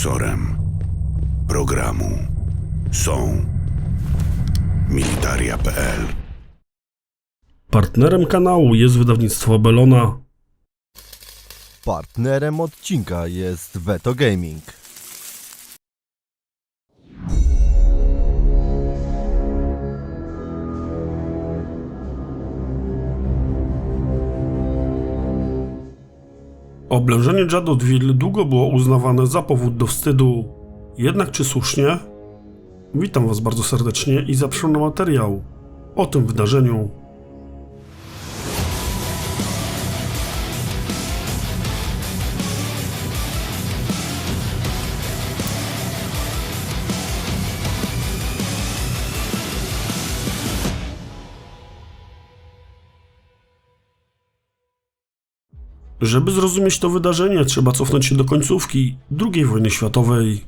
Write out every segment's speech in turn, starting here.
Sponsorem programu są militaria.pl Partnerem kanału jest wydawnictwo Belona. Partnerem odcinka jest Veto Gaming. Oblężenie Jadotwil długo było uznawane za powód do wstydu. Jednak czy słusznie? Witam Was bardzo serdecznie i zapraszam na materiał o tym wydarzeniu. Żeby zrozumieć to wydarzenie, trzeba cofnąć się do końcówki II wojny światowej.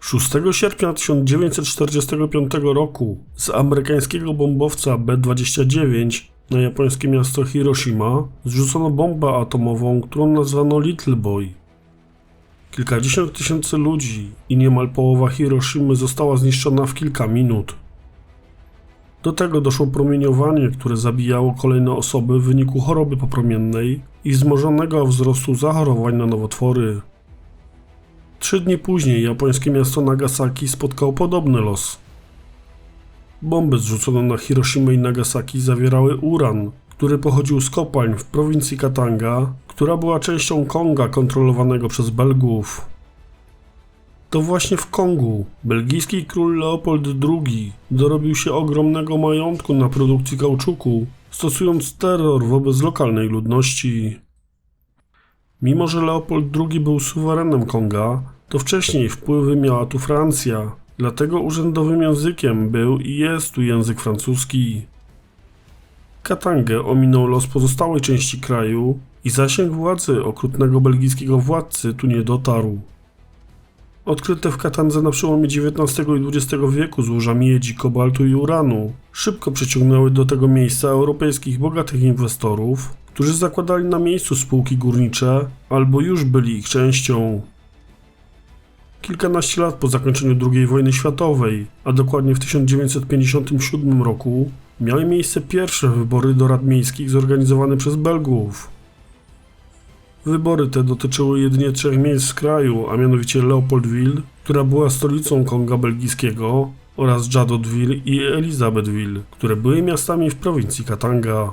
6 sierpnia 1945 roku z amerykańskiego bombowca B-29 na japońskie miasto Hiroshima zrzucono bombę atomową, którą nazwano Little Boy. Kilkadziesiąt tysięcy ludzi i niemal połowa Hiroshimy została zniszczona w kilka minut. Do tego doszło promieniowanie, które zabijało kolejne osoby w wyniku choroby popromiennej i wzmożonego wzrostu zachorowań na nowotwory. Trzy dni później japońskie miasto Nagasaki spotkał podobny los. Bomby zrzucone na Hiroshimę i Nagasaki zawierały uran, który pochodził z kopalń w prowincji Katanga, która była częścią Konga kontrolowanego przez Belgów. To właśnie w Kongu belgijski król Leopold II dorobił się ogromnego majątku na produkcji kauczuku, stosując terror wobec lokalnej ludności. Mimo, że Leopold II był suwerenem Konga, to wcześniej wpływy miała tu Francja, dlatego urzędowym językiem był i jest tu język francuski. Katangę ominął los pozostałej części kraju i zasięg władzy okrutnego belgijskiego władcy tu nie dotarł. Odkryte w Katandze na przełomie XIX i XX wieku złoża miedzi, kobaltu i uranu szybko przyciągnęły do tego miejsca europejskich bogatych inwestorów, którzy zakładali na miejscu spółki górnicze albo już byli ich częścią. Kilkanaście lat po zakończeniu II wojny światowej, a dokładnie w 1957 roku, miały miejsce pierwsze wybory do rad miejskich zorganizowane przez Belgów. Wybory te dotyczyły jedynie trzech miejsc w kraju, a mianowicie Leopoldville, która była stolicą Konga Belgijskiego, oraz Jadotville i Elizabethville, które były miastami w prowincji Katanga.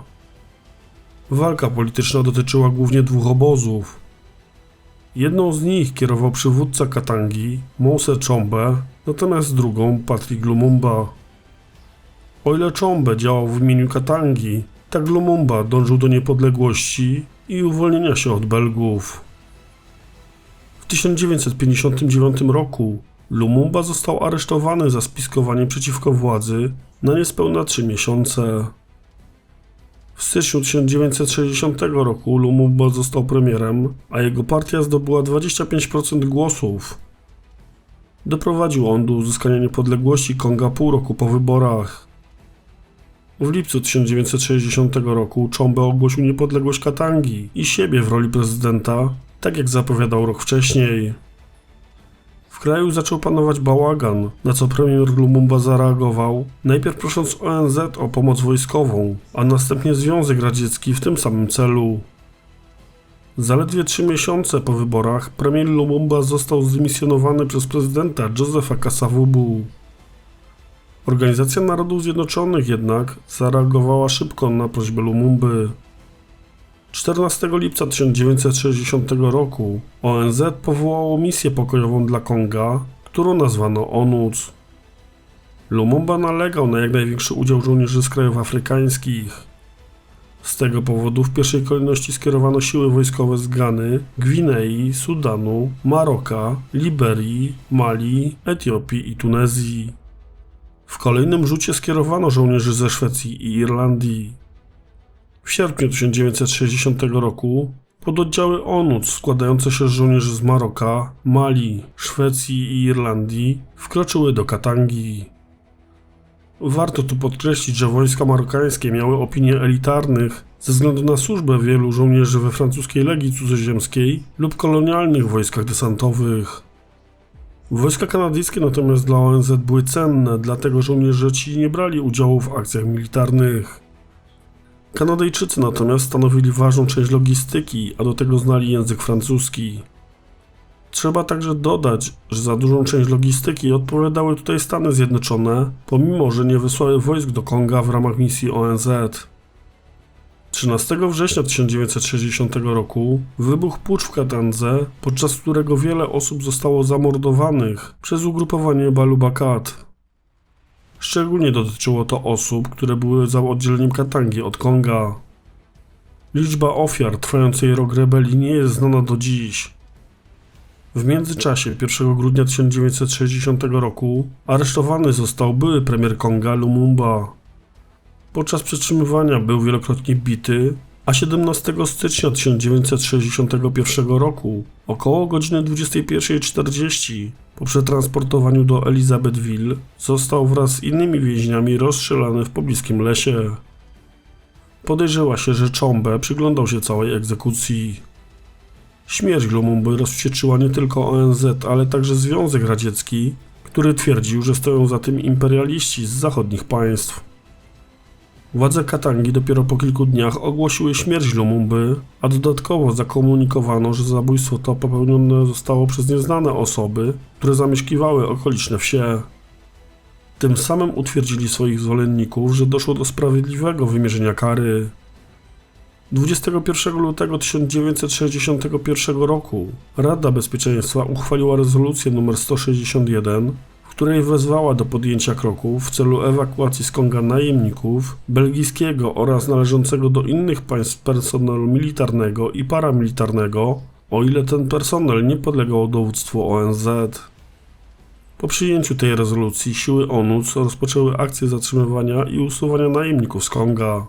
Walka polityczna dotyczyła głównie dwóch obozów. Jedną z nich kierował przywódca Katangi, Mose Chombe, natomiast drugą Patrick Lumumba. O ile Chombe działał w imieniu Katangi, tak Lumumba dążył do niepodległości i uwolnienia się od Belgów. W 1959 roku Lumumba został aresztowany za spiskowanie przeciwko władzy na niespełna 3 miesiące. W styczniu 1960 roku Lumumba został premierem, a jego partia zdobyła 25% głosów. Doprowadził on do uzyskania niepodległości Konga pół roku po wyborach. W lipcu 1960 roku Chombe ogłosił niepodległość Katangi i siebie w roli prezydenta, tak jak zapowiadał rok wcześniej. W kraju zaczął panować bałagan, na co premier Lumumba zareagował, najpierw prosząc ONZ o pomoc wojskową, a następnie Związek Radziecki w tym samym celu. Zaledwie trzy miesiące po wyborach premier Lumumba został zdymisjonowany przez prezydenta Josepha Kasavubu. Organizacja Narodów Zjednoczonych jednak zareagowała szybko na prośbę Lumumby. 14 lipca 1960 roku ONZ powołało misję pokojową dla Konga, którą nazwano ONUC. Lumumba nalegał na jak największy udział żołnierzy z krajów afrykańskich. Z tego powodu w pierwszej kolejności skierowano siły wojskowe z Gany, Gwinei, Sudanu, Maroka, Liberii, Mali, Etiopii i Tunezji. W kolejnym rzucie skierowano żołnierzy ze Szwecji i Irlandii. W sierpniu 1960 roku pododdziały ONUC składające się z żołnierzy z Maroka, Mali, Szwecji i Irlandii wkroczyły do Katangi. Warto tu podkreślić, że wojska marokańskie miały opinię elitarnych Ze względu na służbę wielu żołnierzy we francuskiej Legii Cudzoziemskiej lub kolonialnych wojskach desantowych. Wojska kanadyjskie natomiast dla ONZ były cenne, dlatego żołnierze ci nie brali udziału w akcjach militarnych. Kanadyjczycy natomiast stanowili ważną część logistyki, a do tego znali język francuski. Trzeba także dodać, że za dużą część logistyki odpowiadały tutaj Stany Zjednoczone, pomimo że nie wysłały wojsk do Konga w ramach misji ONZ. 13 września 1960 roku wybuchł pucz w Katandze, podczas którego wiele osób zostało zamordowanych przez ugrupowanie Balubakat. Szczególnie dotyczyło to osób, które były za oddzieleniem Katangi od Konga. Liczba ofiar trwającej rok rebelii nie jest znana do dziś. W międzyczasie 1 grudnia 1960 roku aresztowany został były premier Konga Lumumba. Podczas przetrzymywania był wielokrotnie bity, a 17 stycznia 1961 roku około godziny 21.40 po przetransportowaniu do Elizabethville został wraz z innymi więźniami rozstrzelany w pobliskim lesie. Podejrzewa się, że Chombe przyglądał się całej egzekucji. Śmierć Lumumby rozwścieczyła nie tylko ONZ, ale także Związek Radziecki, który twierdził, że stoją za tym imperialiści z zachodnich państw. Władze Katangi dopiero po kilku dniach ogłosiły śmierć Lumumby, a dodatkowo zakomunikowano, że zabójstwo to popełnione zostało przez nieznane osoby, które zamieszkiwały okoliczne wsie. Tym samym utwierdzili swoich zwolenników, że doszło do sprawiedliwego wymierzenia kary. 21 lutego 1961 roku Rada Bezpieczeństwa uchwaliła rezolucję nr 161, w której wezwała do podjęcia kroków w celu ewakuacji z Konga najemników belgijskiego oraz należącego do innych państw personelu militarnego i paramilitarnego, o ile ten personel nie podlegał dowództwu ONZ. Po przyjęciu tej rezolucji siły ONUC rozpoczęły akcję zatrzymywania i usuwania najemników z Konga.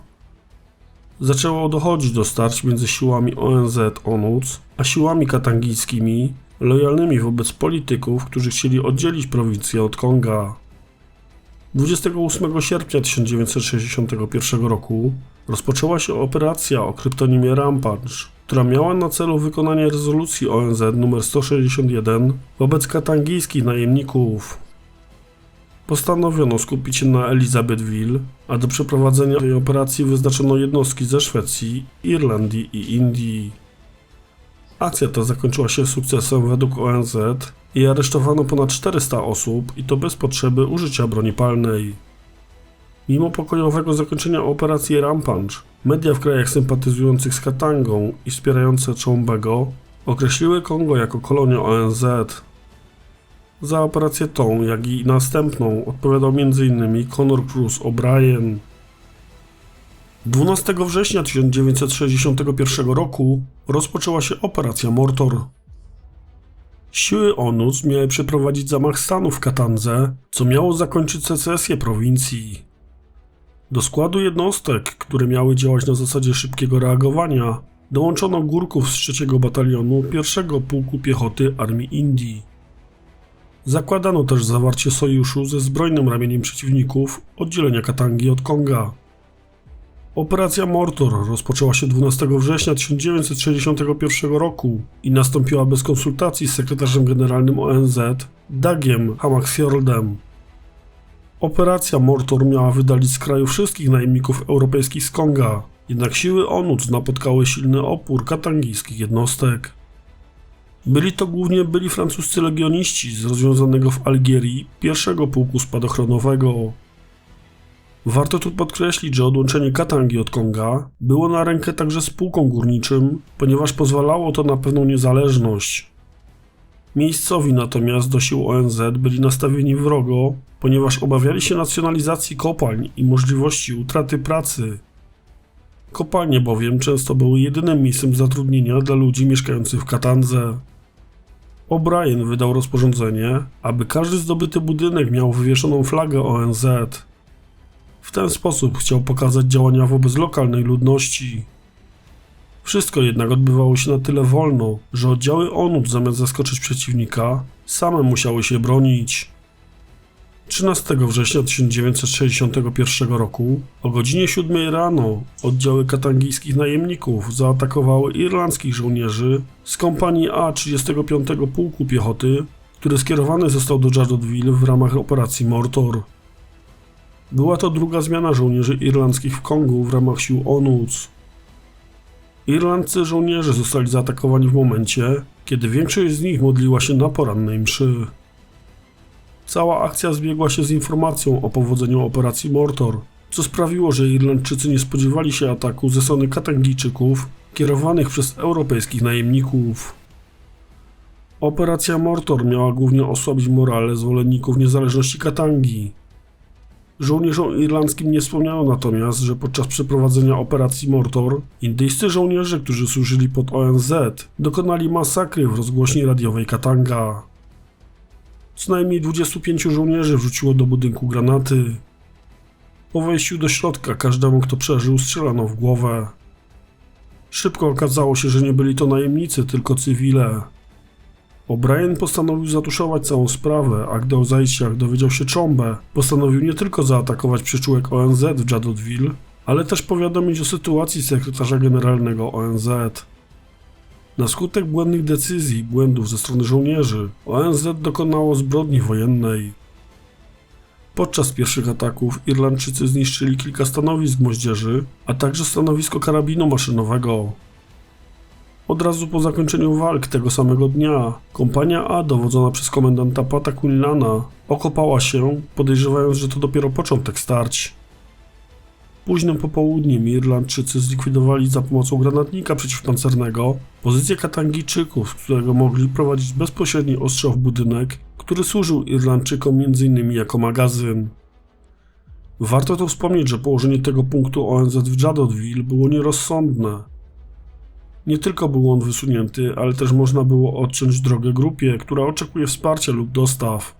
Zaczęło dochodzić do starć między siłami ONZ-ONUC a siłami katangijskimi, lojalnymi wobec polityków, którzy chcieli oddzielić prowincję od Konga. 28 sierpnia 1961 roku rozpoczęła się operacja o kryptonimie Rampage, która miała na celu wykonanie rezolucji ONZ nr 161 wobec katangijskich najemników. Postanowiono skupić się na Elizabethville, a do przeprowadzenia tej operacji wyznaczono jednostki ze Szwecji, Irlandii i Indii. Akcja ta zakończyła się sukcesem według ONZ i aresztowano ponad 400 osób i to bez potrzeby użycia broni palnej. Mimo pokojowego zakończenia operacji Rampage, media w krajach sympatyzujących z Katangą i wspierające Chombego określiły Kongo jako kolonię ONZ. Za operację tą, jak i następną odpowiadał m.in. Conor Cruz O'Brien. 12 września 1961 roku rozpoczęła się operacja Mortor. Siły ONUC miały przeprowadzić zamach stanu w Katandze, co miało zakończyć secesję prowincji. Do składu jednostek, które miały działać na zasadzie szybkiego reagowania, dołączono górków z 3 batalionu 1 Pułku Piechoty Armii Indii. Zakładano też zawarcie sojuszu ze zbrojnym ramieniem przeciwników oddzielenia Katangi od Konga. Operacja Mortor rozpoczęła się 12 września 1961 roku i nastąpiła bez konsultacji z sekretarzem generalnym ONZ Dagiem Hammarskjöldem. Operacja Mortor miała wydalić z kraju wszystkich najemników europejskich z Konga, jednak siły ONUC napotkały silny opór katangijskich jednostek. Byli to głównie byli francuscy legioniści z rozwiązanego w Algierii pierwszego pułku spadochronowego. Warto tu podkreślić, że odłączenie Katangi od Konga było na rękę także spółkom górniczym, ponieważ pozwalało to na pewną niezależność. Miejscowi natomiast do sił ONZ byli nastawieni wrogo, ponieważ obawiali się nacjonalizacji kopalń i możliwości utraty pracy. Kopalnie bowiem często były jedynym miejscem zatrudnienia dla ludzi mieszkających w Katandze. O'Brien wydał rozporządzenie, aby każdy zdobyty budynek miał wywieszoną flagę ONZ. W ten sposób chciał pokazać działania wobec lokalnej ludności. Wszystko jednak odbywało się na tyle wolno, że oddziały ONU zamiast zaskoczyć przeciwnika, same musiały się bronić. 13 września 1961 roku o godzinie 7 rano oddziały katangijskich najemników zaatakowały irlandzkich żołnierzy z kompanii A 35 Pułku Piechoty, który skierowany został do Jadotville w ramach operacji Mortor. Była to druga zmiana żołnierzy irlandzkich w Kongu w ramach sił ONUC. Irlandcy żołnierze zostali zaatakowani w momencie, kiedy większość z nich modliła się na porannej mszy. Cała akcja zbiegła się z informacją o powodzeniu operacji Mortor, co sprawiło, że Irlandczycy nie spodziewali się ataku ze strony Katangijczyków kierowanych przez europejskich najemników. Operacja Mortor miała głównie osłabić morale zwolenników niezależności Katangi. Żołnierzom irlandzkim nie wspomniano natomiast, że podczas przeprowadzenia operacji Mortor indyjscy żołnierze, którzy służyli pod ONZ, dokonali masakry w rozgłośni radiowej Katanga. Co najmniej 25 żołnierzy wrzuciło do budynku granaty. Po wejściu do środka każdemu, kto przeżył, strzelano w głowę. Szybko okazało się, że nie byli to najemnicy, tylko cywile. O'Brien postanowił zatuszować całą sprawę, a gdy o zajściach dowiedział się Chombe, postanowił nie tylko zaatakować przyczółek ONZ w Jadotville, ale też powiadomić o sytuacji sekretarza generalnego ONZ. Na skutek błędnych decyzji i błędów ze strony żołnierzy, ONZ dokonało zbrodni wojennej. Podczas pierwszych ataków Irlandczycy zniszczyli kilka stanowisk moździerzy, a także stanowisko karabinu maszynowego. Od razu po zakończeniu walk tego samego dnia, kompania A dowodzona przez komendanta Pata Quinlana okopała się, podejrzewając, że to dopiero początek starć. Późnym popołudniem Irlandczycy zlikwidowali za pomocą granatnika przeciwpancernego pozycję Katangijczyków, z którego mogli prowadzić bezpośredni ostrzał w budynek, który służył Irlandczykom m.in. jako magazyn. Warto tu wspomnieć, że położenie tego punktu ONZ w Jadotville było nierozsądne. Nie tylko był on wysunięty, ale też można było odciąć drogę grupie, która oczekuje wsparcia lub dostaw.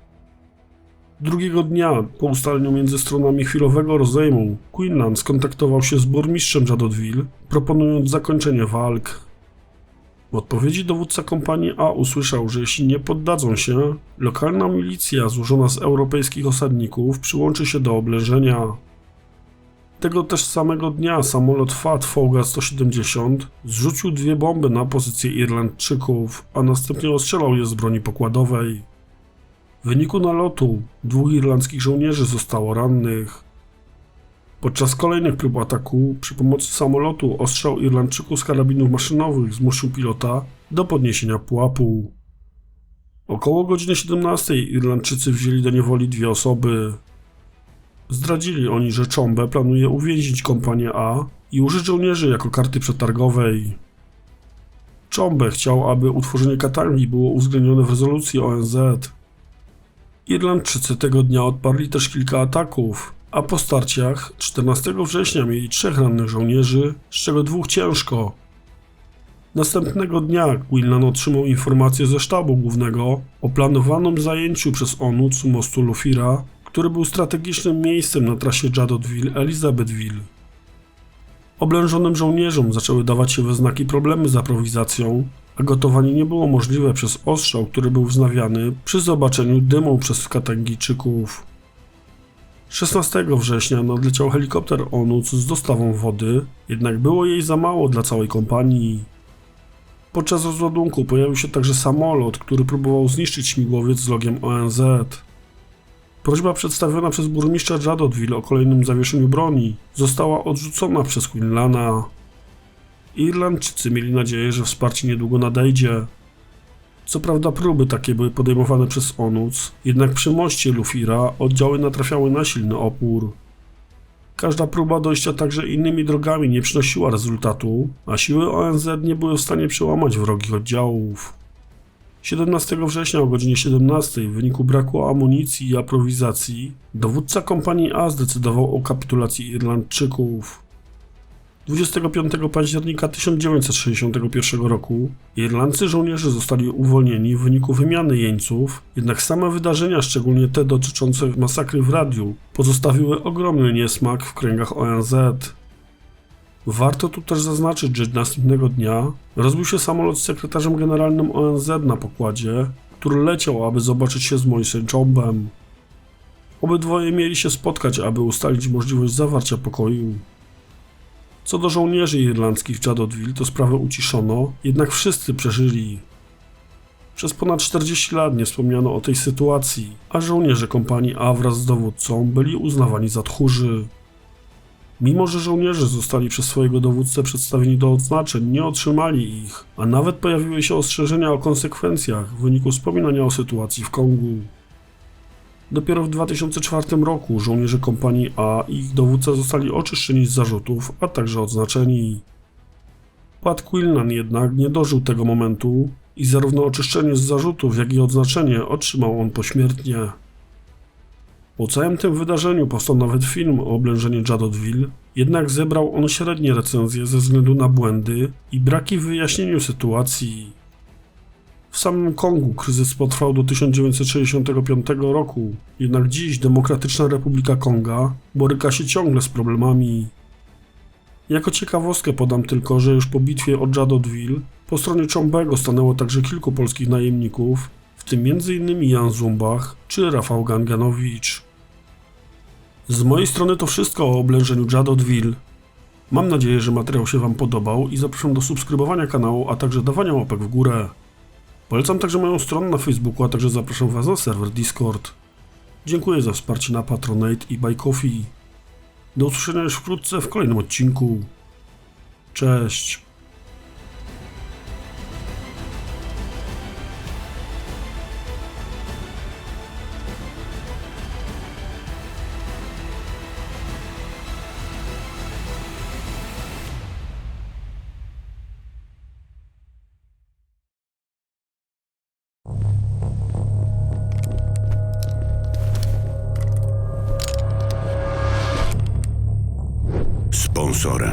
Drugiego dnia, po ustaleniu między stronami chwilowego rozejmu, Quinlan skontaktował się z burmistrzem Jadotville, proponując zakończenie walk. W odpowiedzi dowódca kompanii A usłyszał, że jeśli nie poddadzą się, lokalna milicja złożona z europejskich osadników przyłączy się do oblężenia. Tego też samego dnia samolot FAT Fouga 170 zrzucił dwie bomby na pozycję Irlandczyków, a następnie ostrzelał je z broni pokładowej. W wyniku nalotu dwóch irlandzkich żołnierzy zostało rannych. Podczas kolejnych prób ataku przy pomocy samolotu ostrzał Irlandczyków z karabinów maszynowych zmusił pilota do podniesienia pułapu. Około godziny 17 Irlandczycy wzięli do niewoli dwie osoby. Zdradzili oni, że Chombe planuje uwięzić kompanię A i użyć żołnierzy jako karty przetargowej. Chombe chciał, aby utworzenie Katangi było uwzględnione w rezolucji ONZ. Irlandczycy tego dnia odparli też kilka ataków, a po starciach 14 września mieli trzech rannych żołnierzy, z czego dwóch ciężko. Następnego dnia Quinlan otrzymał informację ze sztabu głównego o planowanym zajęciu przez ONUC mostu Lufira, który był strategicznym miejscem na trasie Jadotville-Elizabethville. Oblężonym żołnierzom zaczęły dawać się we znaki problemy z aprowizacją, a gotowanie nie było możliwe przez ostrzał, który był wznawiany przy zobaczeniu dymu przez Katangijczyków. 16 września nadleciał helikopter ONUC z dostawą wody, jednak było jej za mało dla całej kompanii. Podczas rozładunku pojawił się także samolot, który próbował zniszczyć śmigłowiec z logiem ONZ. Prośba przedstawiona przez burmistrza Jadotville o kolejnym zawieszeniu broni została odrzucona przez Quinlana. Irlandczycy mieli nadzieję, że wsparcie niedługo nadejdzie. Co prawda próby takie były podejmowane przez ONUC, jednak przy moście Lufira oddziały natrafiały na silny opór. Każda próba dojścia także innymi drogami nie przynosiła rezultatu, a siły ONZ nie były w stanie przełamać wrogich oddziałów. 17 września o godzinie 17 w wyniku braku amunicji i aprowizacji dowódca kompanii A zdecydował o kapitulacji Irlandczyków. 25 października 1961 roku Irlandcy żołnierze zostali uwolnieni w wyniku wymiany jeńców, jednak same wydarzenia, szczególnie te dotyczące masakry w radiu, pozostawiły ogromny niesmak w kręgach ONZ. Warto tu też zaznaczyć, że następnego dnia rozbił się samolot z sekretarzem generalnym ONZ na pokładzie, który leciał, aby zobaczyć się z Moisem Chombem. Obydwoje mieli się spotkać, aby ustalić możliwość zawarcia pokoju. Co do żołnierzy irlandzkich w Jadotville, to sprawę uciszono, jednak wszyscy przeżyli. Przez ponad 40 lat nie wspomniano o tej sytuacji, a żołnierze kompanii A wraz z dowódcą byli uznawani za tchórzy. Mimo, że żołnierze zostali przez swojego dowódcę przedstawieni do odznaczeń, nie otrzymali ich, a nawet pojawiły się ostrzeżenia o konsekwencjach w wyniku wspominania o sytuacji w Kongu. Dopiero w 2004 roku żołnierze kompanii A i ich dowódca zostali oczyszczeni z zarzutów, a także odznaczeni. Pat Quillan jednak nie dożył tego momentu i zarówno oczyszczenie z zarzutów, jak i odznaczenie otrzymał on pośmiertnie. Po całym tym wydarzeniu powstał nawet film o oblężeniu Jadotville, jednak zebrał on średnie recenzje ze względu na błędy i braki w wyjaśnieniu sytuacji. W samym Kongu kryzys potrwał do 1965 roku, jednak dziś Demokratyczna Republika Konga boryka się ciągle z problemami. Jako ciekawostkę podam tylko, że już po bitwie o Jadotville po stronie Chombego stanęło także kilku polskich najemników, w tym m.in. Jan Zumbach czy Rafał Ganganowicz. Z mojej strony to wszystko o oblężeniu Jadotville. Mam nadzieję, że materiał się Wam podobał i zapraszam do subskrybowania kanału, a także dawania łapek w górę. Polecam także moją stronę na Facebooku, a także zapraszam Was na serwer Discord. Dziękuję za wsparcie na Patronate i Buy Coffee. Do usłyszenia już wkrótce w kolejnym odcinku. Cześć. Sponsorem